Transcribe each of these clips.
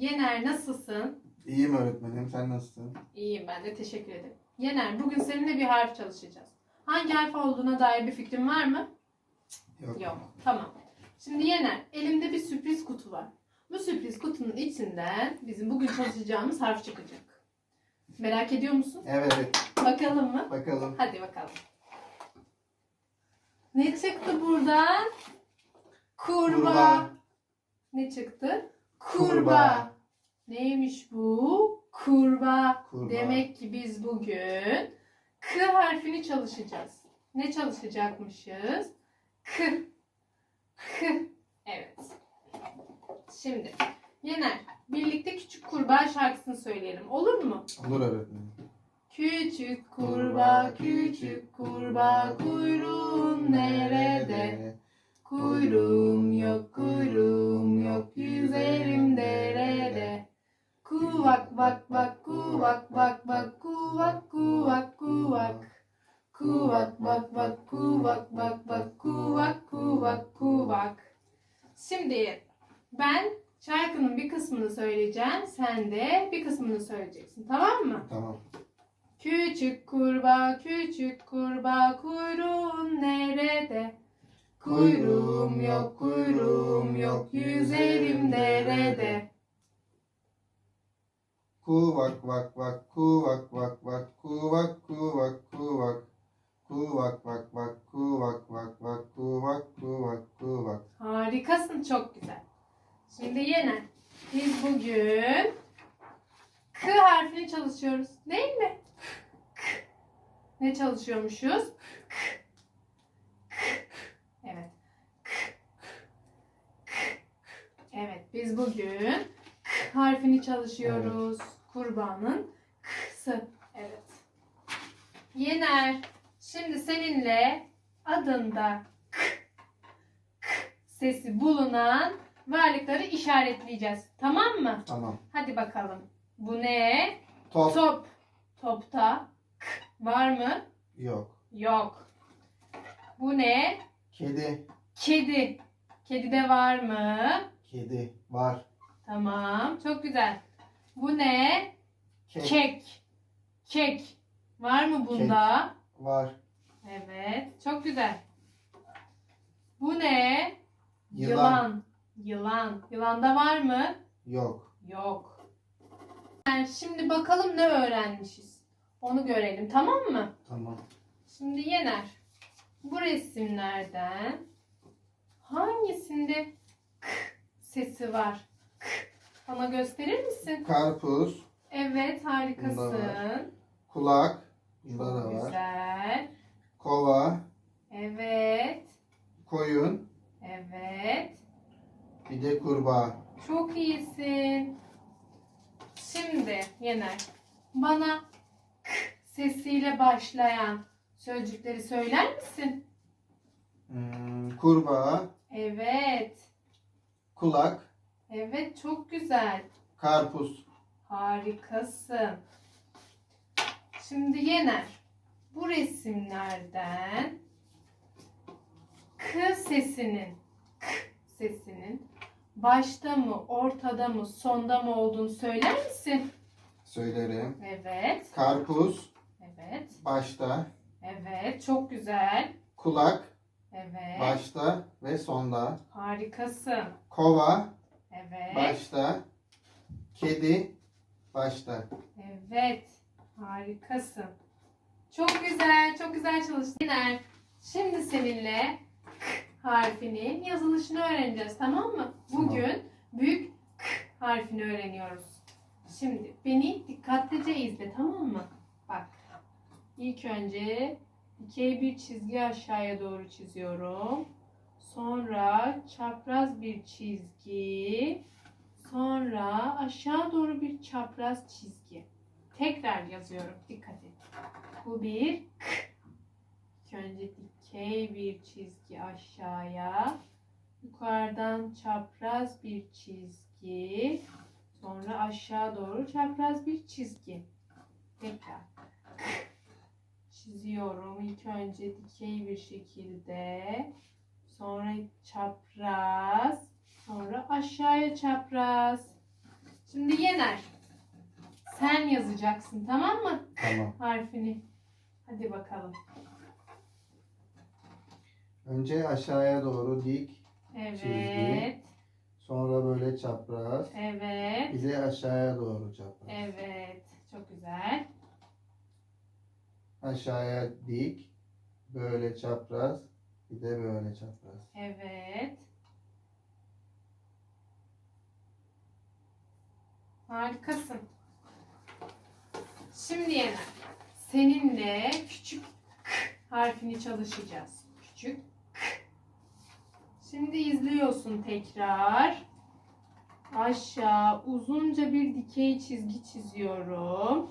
Yener nasılsın? İyiyim öğretmenim. Sen nasılsın? İyiyim ben de teşekkür ederim. Yener bugün seninle bir harf çalışacağız. Hangi harf olduğuna dair bir fikrin var mı? Yok. Yok. Tamam. Şimdi Yener elimde bir sürpriz kutu var. Bu sürpriz kutunun içinden bizim bugün çalışacağımız harf çıkacak. Merak ediyor musun? Evet. Bakalım mı? Bakalım. Hadi bakalım. Ne çıktı buradan? Kurbağa. Kurbağa. Ne çıktı? Kurbağa. Neymiş bu? Kurbağa. Kurbağa. Demek ki biz bugün K harfini çalışacağız. Ne çalışacakmışız? K. K. Evet. Şimdi Yener birlikte küçük kurbağa şarkısını söyleyelim. Olur mu? Olur öğretmenim. Küçük kurbağa, küçük kurbağa, kuyruğun nerede? Kuyruğum yok, kuyruğum yok, yüzerim derede. Kuvak bak bak, kuvak bak bak, kuvak kuvak kuvak. Kuvak bak bak, kuvak bak bak, kuvak kuvak kuvak. Şimdi ben şarkının bir kısmını söyleyeceğim, sen de bir kısmını söyleyeceksin, tamam mı? Tamam. Küçük kurbağa, küçük kurbağa, kuyruğun nerede? Kuyruğum yok, kuyruğum yok, yüzerim derede. Kuvak vak vak kuvak vak vak kuvak kuvak kuvak. Kuvak vak vak kuvak vak vak kuvak kuvak kuvak. Harikasın, çok güzel. Şimdi yine biz bugün K harfini çalışıyoruz, değil mi? K. Ne çalışıyormuşuz? K. K. Evet. K. K. Evet, biz bugün K harfini çalışıyoruz. Kurbanın K'sı. Evet. Yener, şimdi seninle adında K, K sesi bulunan varlıkları işaretleyeceğiz. Tamam mı? Tamam. Hadi bakalım. Bu ne? Top. Top. Topta K var mı? Yok. Yok. Bu ne? Kedi. Kedi. Kedide var mı? Kedi. Var. Tamam. Çok güzel. Bu ne? Kek. Kek. Kek. Var mı bunda? Var. Evet. Çok güzel. Bu ne? Yılan. Yılan. Yılan. Yılanda var mı? Yok. Yok. Yani Şimdi bakalım ne öğrenmişiz. Onu görelim tamam mı? Tamam. Şimdi Yener. Bu resimlerden hangisinde k sesi var? K. Bana gösterir misin? Karpuz. Evet harikasın. Kulak. Bunda da var. güzel. Kova. Evet. Koyun. Evet. Bir de kurbağa. Çok iyisin. Şimdi Yener. Bana k sesiyle başlayan sözcükleri söyler misin? Hmm, kurbağa. Evet. Kulak. Evet çok güzel. Karpuz. Harikasın. Şimdi Yener. Bu resimlerden k sesinin k sesinin başta mı, ortada mı, sonda mı olduğunu söyler misin? Söylerim. Evet. Karpuz. Evet. Başta. Evet. Çok güzel. Kulak. Evet. Başta ve sonda. Harikasın. Kova. Evet. Başta. Kedi. Başta. Evet. Harikasın. Çok güzel. Çok güzel çalıştın. Şimdi seninle k harfinin yazılışını öğreneceğiz. Tamam mı? Tamam. Bugün büyük k harfini öğreniyoruz. Şimdi beni dikkatlice izle. Tamam mı? Bak. İlk önce dikey bir çizgi aşağıya doğru çiziyorum. Sonra çapraz bir çizgi. Sonra aşağı doğru bir çapraz çizgi. Tekrar yazıyorum. Dikkat et. Bu bir k. İlk önce dikey bir çizgi aşağıya. Yukarıdan çapraz bir çizgi. Sonra aşağı doğru çapraz bir çizgi. Tekrar. K. İlk önce dikey bir şekilde. Sonra çapraz. Sonra aşağıya çapraz. Şimdi Yener. Sen yazacaksın tamam mı? Tamam. Harfini. Hadi bakalım. Önce aşağıya doğru dik. Evet. Sonra böyle çapraz. Evet. Bir de aşağıya doğru çapraz. Evet. Çok güzel. Aşağıya dik. Böyle çapraz. Bir de böyle çapraz. Evet. Harikasın. Şimdi Yener. Seninle küçük k harfini çalışacağız. Küçük k. Şimdi izliyorsun tekrar. Aşağı uzunca bir dikey çizgi çiziyorum.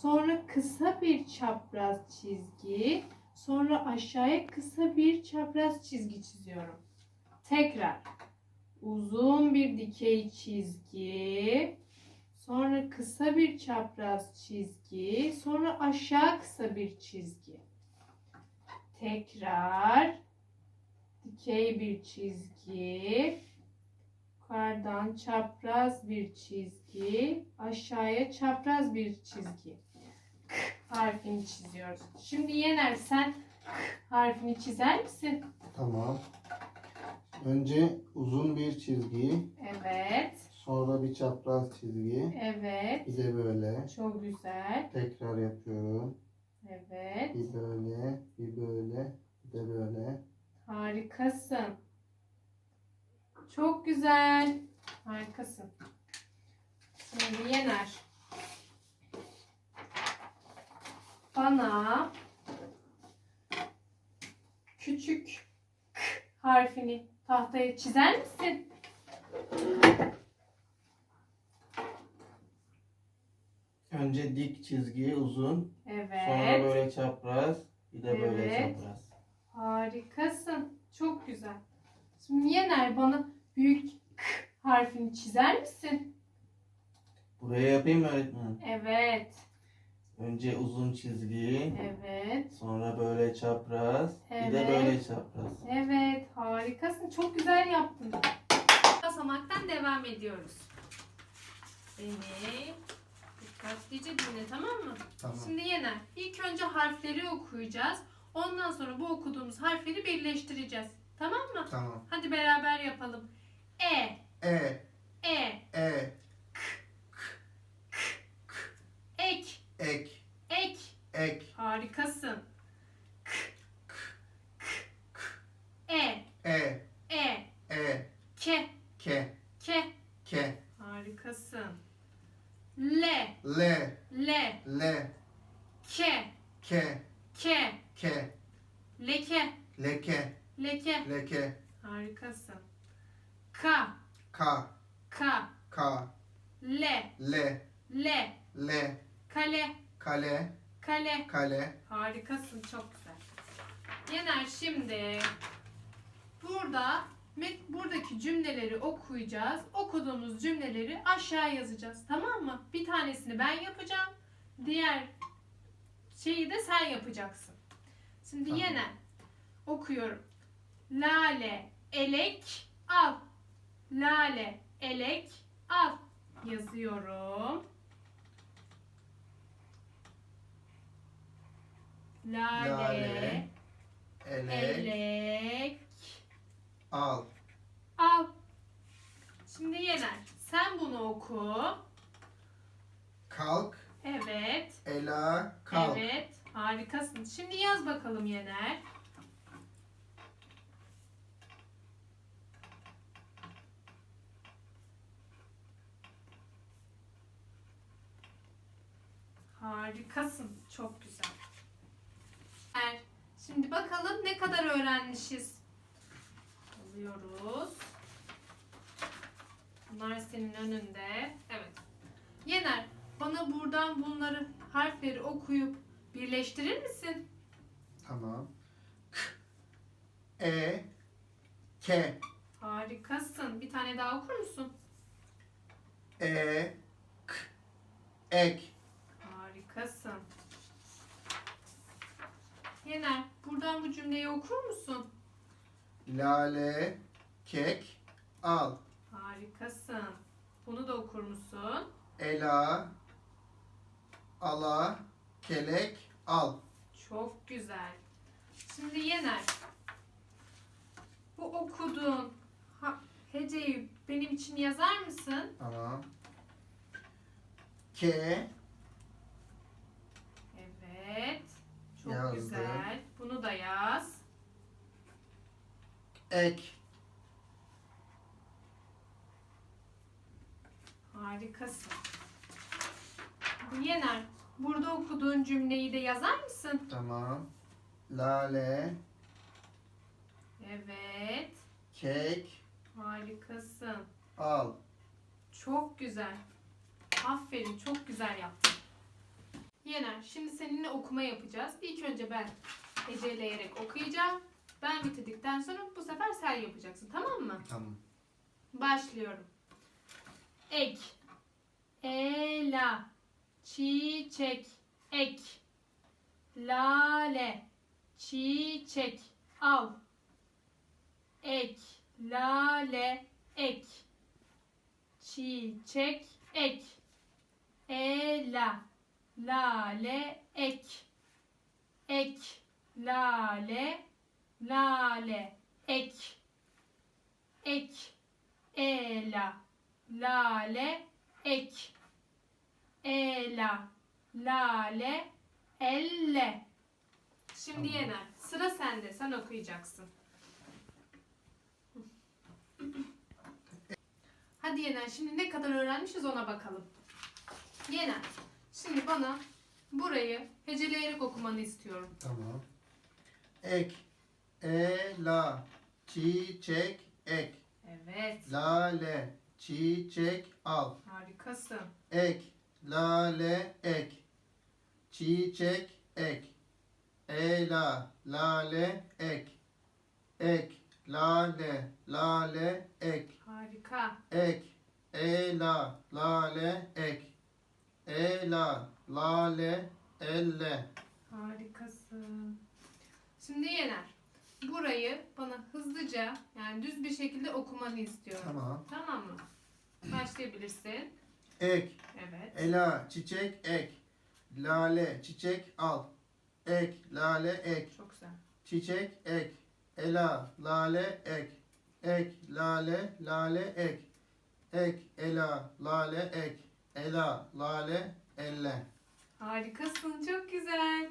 Sonra kısa bir çapraz çizgi. Sonra aşağıya kısa bir çapraz çizgi çiziyorum. Tekrar. Uzun bir dikey çizgi. Sonra kısa bir çapraz çizgi. Sonra aşağı kısa bir çizgi. Tekrar. Dikey bir çizgi. Yukarıdan çapraz bir çizgi. Aşağıya çapraz bir çizgi. K harfini çiziyoruz. Şimdi Yener sen harfini çizer misin? Tamam. Önce uzun bir çizgi. Evet. Sonra bir çapraz çizgi. Evet. Bir de böyle. Çok güzel. Tekrar yapıyorum. Evet. Bir böyle, bir böyle, bir de böyle. Harikasın. Çok güzel. Harikasın. Şimdi Yener. Bana küçük k harfini tahtaya çizer misin? Önce dik çizgi uzun. Sonra Evet. böyle çapraz. Bir de böyle Evet. çapraz. Harikasın. Çok güzel. Şimdi Yener bana büyük k harfini çizer misin? Buraya yapayım mı öğretmenim? Evet. Önce uzun çizgi. Evet. Sonra böyle çapraz. Bir de Evet. böyle çapraz. Evet. Harikasın. Çok güzel yaptın. Basamaktan devam ediyoruz. Beni dikkatlice dinle tamam mı? Tamam. Şimdi Yener. ilk önce harfleri okuyacağız. Ondan sonra bu okuduğumuz harfleri birleştireceğiz. Tamam mı? Tamam. Hadi beraber yapalım. E, E, E, E, ek, ek, ek. ek, Harikasın. E, e, e, e, ke, ke, ke. ke, Harikasın. L, le, L, le, ke, ke, ke. ke, Leke, leke, leke. leke, Harikasın. Ka, ka, ka. ka, Le, le, le. le, Kale, kale, kale. kale. Harikasın çok güzel. Yener şimdi burada buradaki cümleleri okuyacağız. Okuduğumuz cümleleri aşağı yazacağız. Tamam mı? Bir tanesini ben yapacağım. Diğer şeyi de sen yapacaksın. Şimdi Tamam. Yener okuyorum. Lale, elek, al. Lale, elek, al. Yazıyorum. Lale, Lale, elek, elek, al. al. Şimdi Yener, sen bunu oku. Kalk, Evet, ela, kalk. evet. Harikasın. Şimdi yaz bakalım Yener. Harikasın. Çok güzel. Şimdi bakalım ne kadar öğrenmişiz. Alıyoruz. Bunlar senin önünde. Evet. Yener, bana buradan bunları harfleri okuyup birleştirir misin? Tamam. K, e, ke, Harikasın. Bir tane daha okur musun? e, k, ek, Harikasın. Yener, buradan bu cümleyi okur musun? lale, kek, al. Harikasın. Bunu da okur musun? ela, ala, kelek, al. Çok güzel. Şimdi Yener. Bu okuduğun ha- heceyi benim için yazar mısın? Tamam. K, Evet. Çok Yazdım. güzel. Bunu da yaz. ek, Harikasın. Yener, burada okuduğun cümleyi de yazar mısın? tamam. Lale, Evet. kek, Harikasın. al. Çok güzel. Aferin, çok güzel yaptın. Yener, şimdi seninle okuma yapacağız. İlk önce ben heceleyerek okuyacağım. Ben bitirdikten sonra bu sefer sen yapacaksın, tamam mı? Tamam. Başlıyorum. Ek. Ela. Çiçek. Ek. Lale. Çiçek. Al. Ek. Lale. Ek. Çiçek. Ek. Lale. Ek. Ek. Lale. Lale. Ek. Ek. Ela, lale, ek. Ela, lale, elle. Şimdi Tamam. Yener, sıra sende. Sen okuyacaksın. Hadi Yener, şimdi ne kadar öğrenmişiz ona bakalım. Yener, şimdi bana burayı heceleyerek okumanı istiyorum. Tamam. Ek, ela, çiçek, ek. Evet, Lale, çiçek, al. harikasın. Ek, lale, ek. Çiçek, ek. Ela, lale, ek. Ek, lale, lale, ek. Harika. Ek, ela, lale, ek. Ela, lale, elle. Harikasın. Şimdi Yener, burayı bana hızlıca yani düz bir şekilde okumanı istiyorum. Tamam. Tamam mı? Başlayabilirsin. Ek, Evet. ela, çiçek, ek. Lale, çiçek, al. Ek, lale, ek. Çok güzel. Çiçek, ek. Ela, lale, ek. Ek, lale, lale, ek. Ek, ela, lale, ek. Ela, lale, elle. Harikasın. Çok güzel.